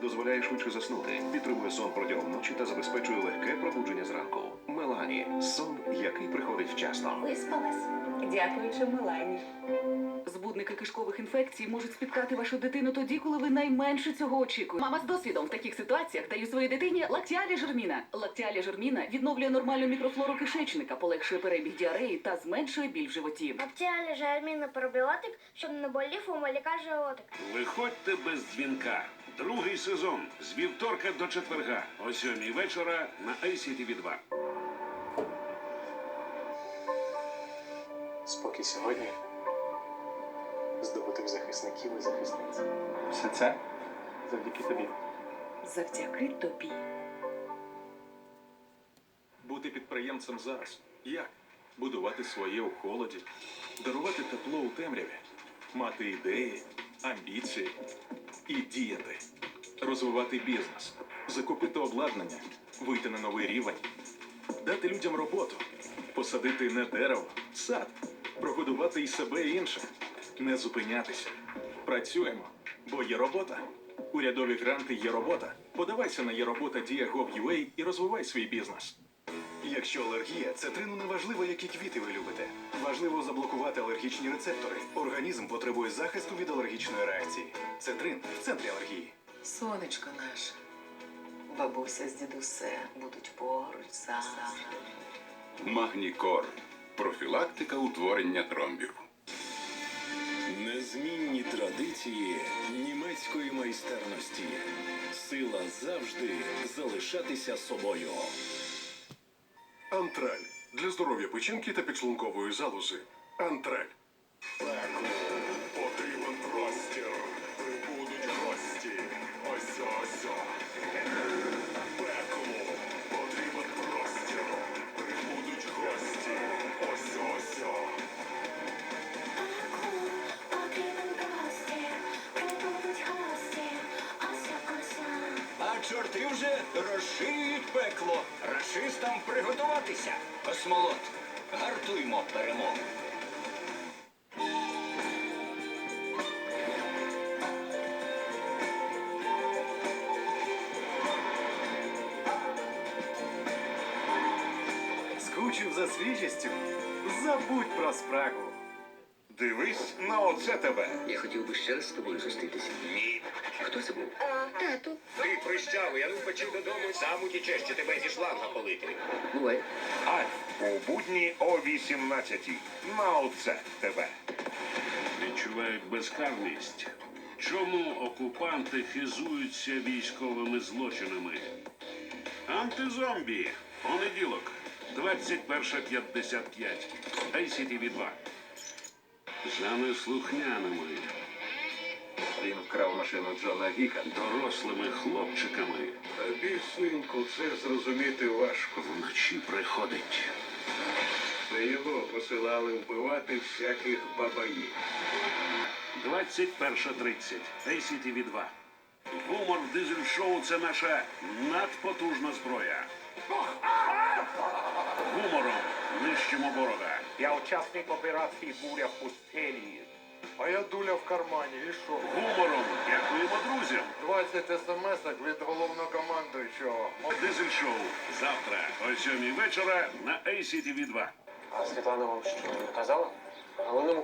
дозволяє швидше заснути, підтримує сон протягом ночі та забезпечує легке пробудження зранку. Мелані сон, який приходить вчасно. Виспалась. Дякуючи Мелані. Збудники кишкових інфекцій можуть спіткати вашу дитину тоді, коли ви найменше цього очікуєте. Мама з досвідом в таких ситуаціях дає своїй дитині лактіалі жерміна. Лактіалі жерміна відновлює нормальну мікрофлору кишечника, полегшує перебіг діареї та зменшує біль в животі. Бактіалі жерміна пробіотик, щоб не болів у малюка животик. Виходьте без дзвінка. Другий сезон з вівторка до четверга о сьомій вечора на ICTV 2 Спокій сьогодні здобутих захисників і захисниць. Все це завдяки тобі. Завдяки тобі. Бути підприємцем зараз. Як? Будувати своє у холоді, дарувати тепло у темряві, мати ідеї, амбіції і діяти, розвивати бізнес, закупити обладнання, вийти на новий рівень, дати людям роботу, посадити не дерево, сад, прогодувати і себе і інших, не зупинятися. Працюємо, бо є робота. Урядові гранти є робота. Подавайся на є робота Дія.gov.ua і розвивай свій бізнес. Якщо алергія, цитрину не важливо, які квіти ви любите. Важливо заблокувати алергічні рецептори. Організм потребує захисту від алергічної реакції. Цитрин в центрі алергії. Сонечко наше, бабуся з дідусем будуть поруч завжди. Магнікор. Профілактика утворення тромбів. Незмінні традиції німецької майстерності. Сила завжди залишатися собою. Антраль для здоров'я печінки та підшлункової залози. Антраль. Чорти вже розширюють пекло. Рашистам приготуватися. Космолот. Гартуймо перемогу. Скучив за свіжістю? Забудь про спрагу. Дивись на оце тебе. Я хотів би ще раз з тобою зустрітися. Ні. Хто це був? Тату. Ти прищавий, я не впечив додому, сам утічеш, чи тебе зі шланга полити. Бувай. Альф у будні о 18 На оце тебе. Відчувають безкарність. Чому окупанти хизуються військовими злочинами? Антизомбі. Понеділок. 21.55. ICTV 2. За неслухняними, Він вкрав машину Джона Віка. дорослими хлопчиками. Тобі, синку, це зрозуміти важко. Вночі приходить. Це його посилали вбивати всяких бабаїв. 21.30. ACTV 2. Гумор в дизель-шоу це наша надпотужна зброя. Гумором нищимо ворога. Я учасник операції Буря в пустелі. А я дуля в кармані. І що? Гумором дякуємо друзям. 20 смс від головнокомандуючого. Дизель-шоу. Завтра о 7 вечора на ACTV 2. А Світлана вам що не казала? Головному